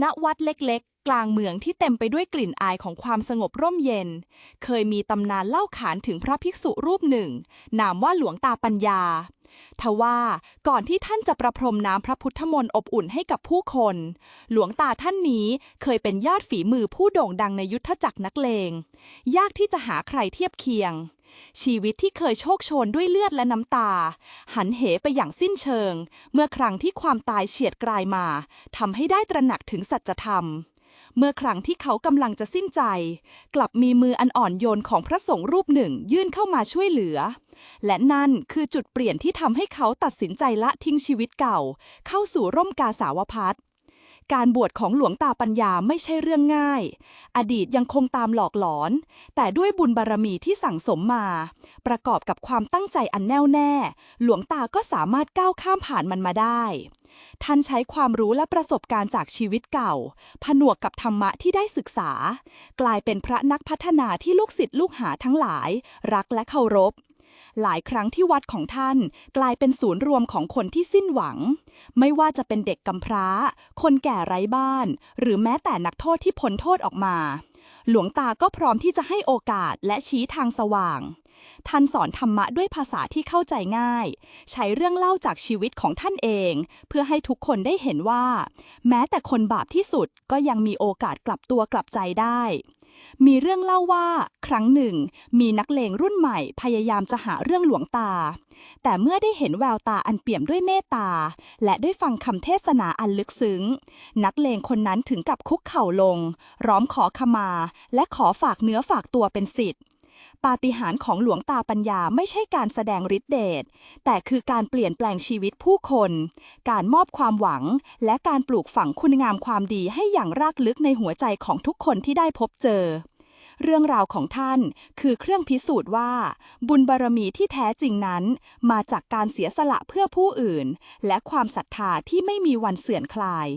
ณวัดเล็กๆ กลางเมืองที่เต็มไปด้วยกลิ่นอายของความสงบร่มเย็น เคยมีตำนานเล่าขานถึงพระภิกษุรูปหนึ่ง นามว่าหลวงตาปัญญาทว่าก่อนที่ท่านจะประพรมน้ำพระพุทธมนต์อบอุ่นให้กับผู้คน หลวงตาท่านนี้เคยเป็นยอดฝีมือผู้โด่งดังในยุทธจักรนักเลง ยากที่จะหาใครเทียบเคียง ชีวิตที่เคยโชคโชนด้วยเลือดและน้ำตา หันเหไปอย่างสิ้นเชิง เมื่อครั้งที่ความตายเฉียดกลายมาทำให้ได้ตระหนักถึงสัจธรรม เมื่อครั้งที่เขากำลังจะสิ้นใจ กลับมีมืออันอ่อนโยนของพระสงฆ์รูปหนึ่งยื่นเข้ามาช่วยเหลือ และนั่นคือจุดเปลี่ยนที่ทำให้เขาตัดสินใจละทิ้งชีวิตเก่า เข้าสู่ร่มกาสาวพัฒน์ การบวชของหลวงตาปัญญาไม่ใช่เรื่องง่าย อดีตยังคงตามหลอกหลอน แต่ด้วยบุญบารมีที่สั่งสมมา ประกอบกับความตั้งใจอันแน่วแน่ หลวงตาก็สามารถก้าวข้ามผ่านมันมาได้ ท่านใช้ความรู้และประสบการณ์จากชีวิตเก่า ผนวกกับธรรมะที่ได้ศึกษา กลายเป็นพระนักพัฒนาที่ลูกศิษย์ลูกหาทั้งหลาย รักและเคารพ หลายครั้งที่วัดของท่าน กลายเป็นศูนย์รวมของคนที่สิ้นหวัง ไม่ว่าจะเป็นเด็กกำพร้า คนแก่ไร้บ้าน หรือแม้แต่นักโทษที่พ้นโทษออกมา หลวงตาก็พร้อมที่จะให้โอกาสและชี้ทางสว่าง ท่านสอนธรรมะด้วยภาษาที่เข้าใจง่าย ใช้เรื่องเล่าจากชีวิตของท่านเอง เพื่อให้ทุกคนได้เห็นว่า แม้แต่คนบาปที่สุดก็ยังมีโอกาสกลับตัวกลับใจได้ มีเรื่องเล่าว่าครั้งหนึ่ง มีนักเลงรุ่นใหม่พยายามจะหาเรื่องหลวงตา แต่เมื่อได้เห็นแววตาอันเปี่ยมด้วยเมตตา และได้ฟังคำเทศนาอันลึกซึ้ง นักเลงคนนั้นถึงกับคุกเข่าลง ร้อมขอขมา และขอฝากเนื้อฝากตัวเป็นสิทธิ์ ปาฏิหาริย์ของหลวงตาปัญญาไม่ใช่การแสดงฤทธิเดช แต่คือการเปลี่ยนแปลงชีวิตผู้คน การมอบความหวัง และการปลูกฝังคุณงามความดีให้อย่างรากลึกในหัวใจของทุกคนที่ได้พบเจอ เรื่องราวของท่านคือเครื่องพิสูจน์ว่า บุญบารมีที่แท้จริงนั้น มาจากการเสียสละเพื่อผู้อื่น และความศรัทธาที่ไม่มีวันเสื่อมคลาย